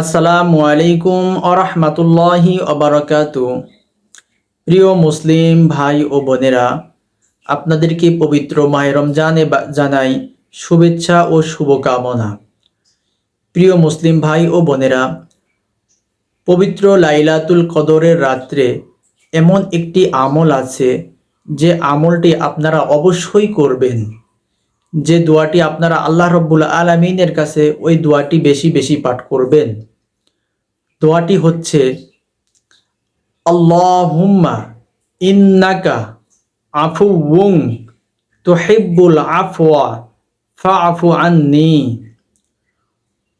আসসালামু আলাইকুম আরহামাতুল্লাহি অবরাকাতু প্রিয় মুসলিম ভাই ও বোনেরা, আপনাদেরকে পবিত্র মাহে রমজানে জানাই শুভেচ্ছা ও শুভকামনা। প্রিয় মুসলিম ভাই ও বোনেরা, পবিত্র লাইলাতুল কদরের রাত্রে এমন একটি আমল আছে যে আমলটি আপনারা অবশ্যই করবেন। যে দোয়াটি আপনারা আল্লাহ রব্বুল আলমিনের কাছে ওই দোয়াটি বেশি বেশি পাঠ করবেন। দোয়াটি হচ্ছে, আল্লাহুম্মা ইন্নাকা আফু আফুউং তুহিব্বুল আফওয়া ফাআফু আন্নি।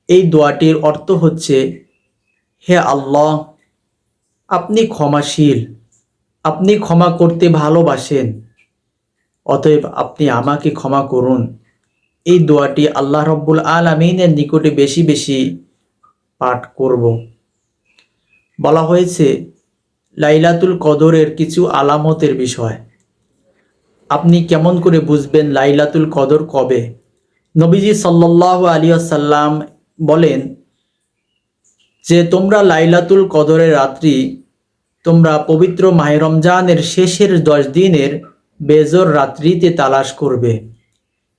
এই দোয়াটির অর্থ হচ্ছে, হে আল্লাহ, আপনি ক্ষমাশীল, আপনি ক্ষমা করতে ভালোবাসেন। অতএব আপনি আমাকে ক্ষমা করুন। এই দোয়াটি আল্লাহ রব্বুল আলমিনের নিকটে বেশি বেশি পাঠ করব। বলা হয়েছে, লাইলাতুল কদরের কিছু আলামতের বিষয়। আপনি কেমন করে বুঝবেন লাইলাতুল কদর কবে? নবীজি সাল্লাহ আলিয়াসাল্লাম বলেন, যে তোমরা লাইলাতুল কদরের রাত্রি, তোমরা পবিত্র মাহে রমজানের শেষের দশ দিনের বেজর রাত্রিতে তালাশ করবে।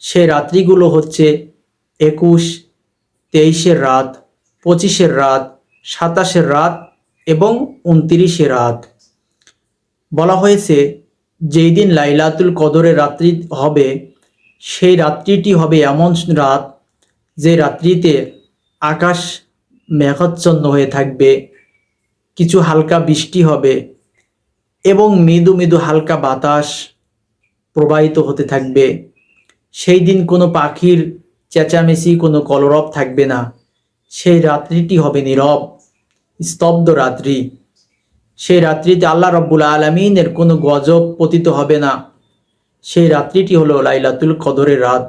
সে রাত্রিগুলো হচ্ছে একুশ, তেইশের রাত, পঁচিশের রাত, সাতাশের রাত এবং উনতিরিশে রাত। বলা হয়েছে, যেই দিন লাইলাতুল কদরের রাত্রি হবে, সেই রাত্রিটি হবে এমন রাত যে রাত্রিতে আকাশ মেঘাচ্ছন্ন হয়ে থাকবে, কিছু হালকা বৃষ্টি হবে এবং মৃদু মৃদু হালকা বাতাস প্রবাহিত হতে থাকবে। সেই দিন কোনো পাখির চেঁচামেচি, কোনো কলরব থাকবে না। সেই রাত্রিটি হবে নীরব, স্তব্ধ রাত্রি। সেই রাত্রিতে আল্লাহ রব্বুল আলমিনের কোনো গজব পতিত হবে না। সেই রাত্রিটি হলো লাইলাতুল কদরের রাত।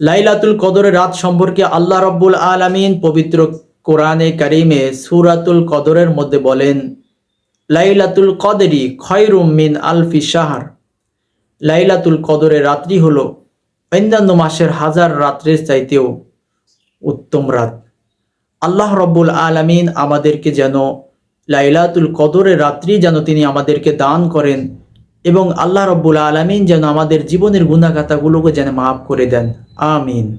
লাইলাতুল কদরের রাত সম্পর্কে আল্লাহ রব্বুল আলমিন পবিত্র কোরআনে কারিমে সুরাতুল কদরের মধ্যে বলেন, লাইলাতুল কদরি খয়রুম মিন আলফি শাহর। লাইলাতুল কদরের রাত্রি হলো। অন্যান্য মাসের হাজার রাত্রের চাইতেও উত্তম রাত। আল্লাহ রব্বুল আলমিন আমাদেরকে যেন লাইলাতুল কদরের রাত্রি যেন তিনি আমাদেরকে দান করেন এবং আল্লাহ রব্বুল আলমিন যেন আমাদের জীবনের গুণাগাতাগুলোকে যেন মাফ করে দেন। আমিন।